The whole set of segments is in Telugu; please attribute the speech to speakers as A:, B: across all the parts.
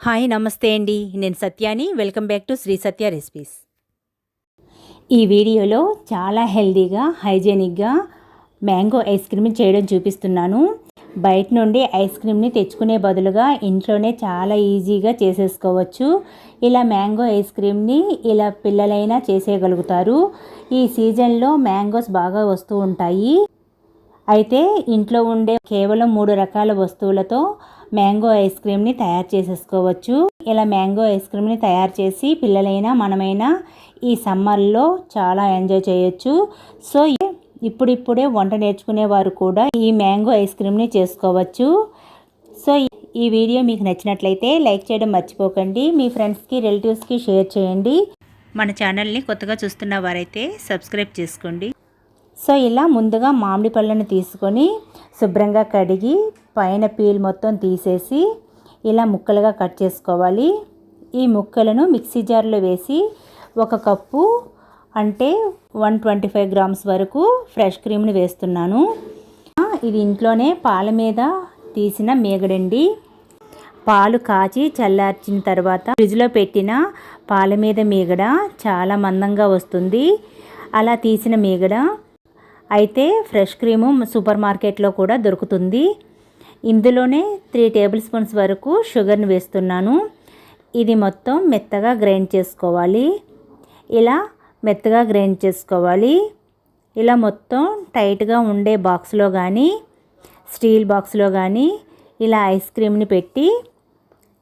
A: హాయ్ నమస్తే అండి. నేను సత్యాని. Welcome back to Shri Satya recipes. ఈ వీడియోలో చాలా హెల్దీగా హైజీనిక్గా మ్యాంగో ఐస్ క్రీమ్ చేయడం చూపిస్తున్నాను. బయట నుండి ఐస్ క్రీమ్ని తెచ్చుకునే బదులుగా ఇంట్లోనే చాలా ఈజీగా చేసేసుకోవచ్చు. ఇలా మ్యాంగో ఐస్ క్రీమ్ని ఇలా పిల్లలైనా చేసేయగలుగుతారు. ఈ సీజన్లో మ్యాంగోస్ బాగా వస్తూ ఉంటాయి. అయితే ఇంట్లో ఉండే కేవలం మూడు రకాల వస్తువులతో మ్యాంగో ఐస్ క్రీమ్ని తయారు చేసేసుకోవచ్చు. ఇలా మ్యాంగో ఐస్ క్రీమ్ని తయారు చేసి పిల్లలైనా మనమైనా ఈ సమ్మర్లో చాలా ఎంజాయ్ చేయొచ్చు. సో ఇప్పుడిప్పుడే వంట నేర్చుకునేవారు కూడా ఈ మ్యాంగో ఐస్ క్రీమ్ని చేసుకోవచ్చు. సో ఈ వీడియో మీకు నచ్చినట్లయితే లైక్ చేయడం మర్చిపోకండి. మీ ఫ్రెండ్స్కి రిలేటివ్స్కి షేర్ చేయండి. మన ఛానల్ని కొత్తగా చూస్తున్న వారైతే సబ్స్క్రైబ్ చేసుకోండి. సో ఇలా ముందుగా మామిడి పళ్ళను తీసుకొని శుభ్రంగా కడిగి పైన పీల్ మొత్తం తీసేసి ఇలా ముక్కలుగా కట్ చేసుకోవాలి. ఈ ముక్కలను మిక్సీ జార్లో వేసి ఒక కప్పు అంటే వన్ ట్వంటీ ఫైవ్ గ్రామ్స్ వరకు ఫ్రెష్ క్రీమ్ని వేస్తున్నాను. ఇది ఇంట్లోనే పాల మీద తీసిన మేగడండి. పాలు కాచి చల్లార్చిన తర్వాత ఫ్రిడ్జ్లో పెట్టిన పాల మీద మీగడ చాలా మందంగా వస్తుంది. అలా తీసిన మీగడ అయితే ఫ్రెష్ క్రీము సూపర్ మార్కెట్లో కూడా దొరుకుతుంది. ఇందులోనే త్రీ టేబుల్ స్పూన్స్ వరకు షుగర్ని వేస్తున్నాను. ఇది మొత్తం మెత్తగా గ్రైండ్ చేసుకోవాలి. ఇలా మెత్తగా గ్రైండ్ చేసుకోవాలి. ఇలా మొత్తం టైట్గా ఉండే బాక్స్లో కానీ స్టీల్ బాక్స్లో కానీ ఇలా ఐస్ క్రీమ్ని పెట్టి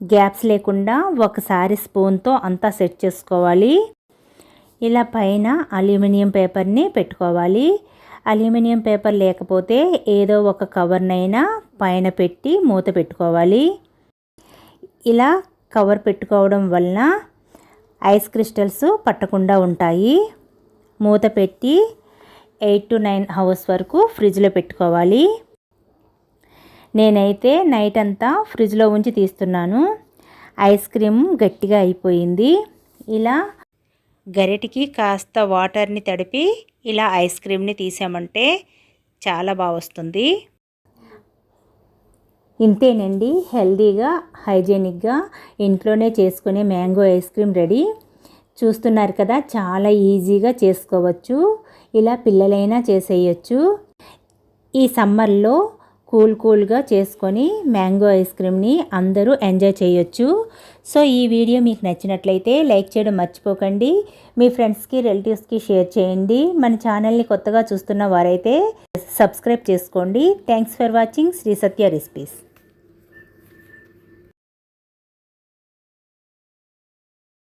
A: గ్యాప్స్ లేకుండా ఒకసారి స్పూన్తో అంతా సెట్ చేసుకోవాలి. ఇలా పైన అల్యూమినియం పేపర్ని పెట్టుకోవాలి. అల్యూమినియం పేపర్ లేకపోతే ఏదో ఒక కవర్నైనా పైన పెట్టి మూత పెట్టుకోవాలి. ఇలా కవర్ పెట్టుకోవడం వలన ఐస్ క్రిస్టల్స్ పట్టకుండా ఉంటాయి. మూత పెట్టి ఎయిట్ టు నైన్ అవర్స్ వరకు ఫ్రిడ్జ్లో పెట్టుకోవాలి. నేనైతే నైట్ అంతా ఫ్రిడ్జ్లో ఉంచి తీస్తున్నాను. ఐస్ క్రీమ్ గట్టిగా అయిపోయింది. ఇలా గరిటికి కాస్త వాటర్ని తడిపి ఇలా ఐస్ క్రీమ్ని తీసామంటే చాలా బాగా వస్తుంది. ఇంతేనండి హెల్దీగా హైజీనిక్గా ఇంట్లోనే చేసుకునే మ్యాంగో ఐస్ క్రీమ్ రెడీ. చూస్తున్నారు కదా చాలా ఈజీగా చేసుకోవచ్చు. ఇలా పిల్లలైనా చేసేయచ్చు. ఈ సమ్మర్లో కూల్ కూల్గా చేసుకొని మ్యాంగో ఐస్ క్రీమ్ని అందరూ ఎంజాయ్ చేయొచ్చు. సో ఈ వీడియో మీకు నచ్చినట్లయితే లైక్ చేయడం మర్చిపోకండి. మీ ఫ్రెండ్స్కి రిలేటివ్స్కి షేర్ చేయండి. మన ఛానల్ని కొత్తగా చూస్తున్న వారైతే సబ్స్క్రైబ్ చేసుకోండి. Thanks for watching. Shri Satya recipes.